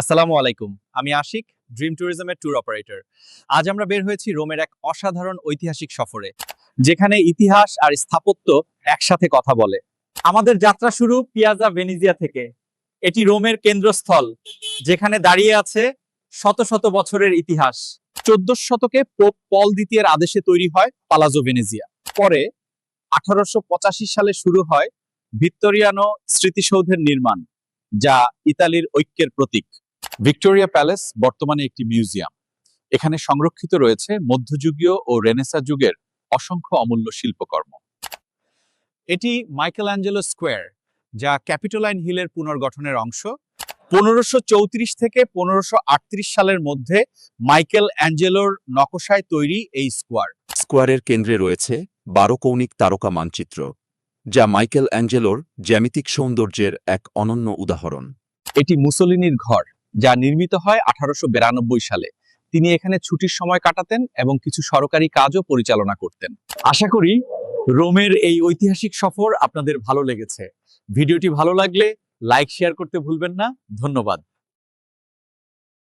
আসসালামু আলাইকুম। আমি আশিক ড্রিম ট্যুরিজমের ট্যুর অপারেটর আজ আমরা বের হয়েছি রোমের এক অসাধারণ ঐতিহাসিক সফরে, যেখানে ইতিহাস আর স্থাপত্য একসাথে কথা বলে। আমাদের যাত্রা শুরু পিয়াজা ভেনিজিয়া থেকে। এটি রোমের কেন্দ্রস্থল, যেখানে দাঁড়িয়ে আছে শত শত বছরের ইতিহাস। চোদ্দশ শতকে পোপ পল দ্বিতীয়ের আদেশে তৈরি হয় পালাজো ভেনিজিয়া পরে আঠারোশো পঁচাশি সালে শুরু হয় ভিক্টোরিয়ানো স্মৃতিসৌধের নির্মাণ, যা ইতালির ঐক্যের প্রতীক। ভিক্টোরিয়া প্যালেস বর্তমানে একটি মিউজিয়াম। এখানে সংরক্ষিত রয়েছে মধ্যযুগীয় ও রেনেসা যুগের অসংখ্য অমূল্য শিল্পকর্ম। এটি মাইকেল অ্যাঞ্জেলো স্কোয়ার যা ক্যাপিটোলাইন হিলের পুনর্গঠনের অংশ। পনেরোশো চৌত্রিশ থেকে পনেরোশো আটত্রিশ সালের মধ্যে মাইকেল অ্যাঞ্জেলোর নকশায় তৈরি এই স্কোয়ার। স্কোয়ারের কেন্দ্রে রয়েছে বারো কৌণিক তারকা মানচিত্র যা মাইকেল অ্যাঞ্জেলোর জ্যামিতিক সৌন্দর্যের এক অনন্য উদাহরণ। এটি মুসলিনীর ঘর। যা নির্মিত হয় আঠারোশো বিরানব্বই সালে। তিনি এখানে ছুটির সময় কাটাতেন এবং কিছু সরকারি কাজও পরিচালনা করতেন। আশা করি রোমের এই ঐতিহাসিক সফর আপনাদের ভালো লেগেছে। ভিডিওটি ভালো লাগলে লাইক, শেয়ার করতে ভুলবেন না। ধন্যবাদ।